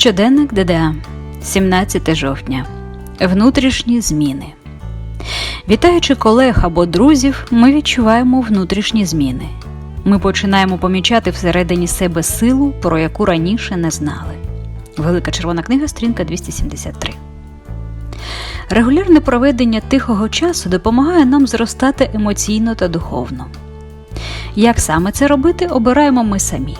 Щоденник ДДА, 17 жовтня. Внутрішні зміни. Вітаючи колег або друзів, ми відчуваємо внутрішні зміни. Ми починаємо помічати всередині себе силу, про яку раніше не знали. Велика червона книга, сторінка 273. Регулярне проведення тихого часу допомагає нам зростати емоційно та духовно. Як саме це робити, обираємо ми самі.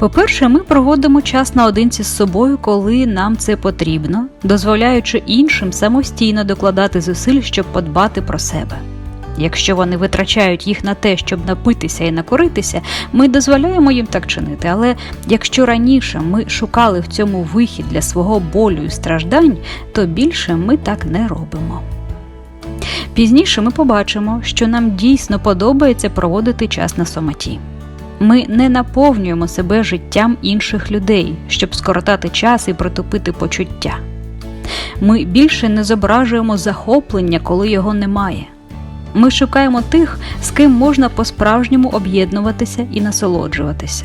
По-перше, ми проводимо час наодинці з собою, коли нам це потрібно, дозволяючи іншим самостійно докладати зусиль, щоб подбати про себе. Якщо вони витрачають їх на те, щоб напитися і накоритися, ми дозволяємо їм так чинити. Але якщо раніше ми шукали в цьому вихід для свого болю і страждань, то більше ми так не робимо. Пізніше ми побачимо, що нам дійсно подобається проводити час на самоті. Ми не наповнюємо себе життям інших людей, щоб скоротати час і притупити почуття. Ми більше не зображуємо захоплення, коли його немає. Ми шукаємо тих, з ким можна по-справжньому об'єднуватися і насолоджуватися.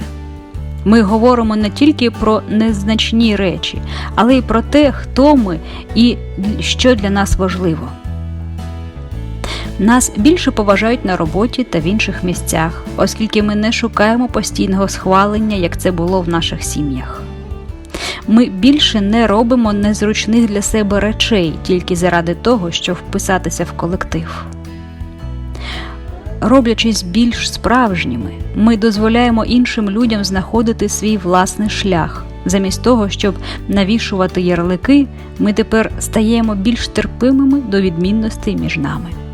Ми говоримо не тільки про незначні речі, але й про те, хто ми і що для нас важливо. Нас більше поважають на роботі та в інших місцях, оскільки ми не шукаємо постійного схвалення, як це було в наших сім'ях. Ми більше не робимо незручних для себе речей тільки заради того, щоб вписатися в колектив. Роблячись більш справжніми, ми дозволяємо іншим людям знаходити свій власний шлях. Замість того, щоб навішувати ярлики, ми тепер стаємо більш терпимими до відмінностей між нами.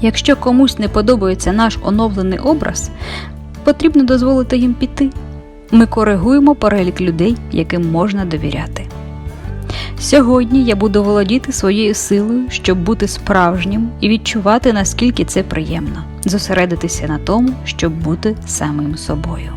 Якщо комусь не подобається наш оновлений образ, потрібно дозволити їм піти. Ми коригуємо перелік людей, яким можна довіряти. Сьогодні я буду володіти своєю силою, щоб бути справжнім і відчувати, наскільки це приємно, зосередитися на тому, щоб бути самим собою.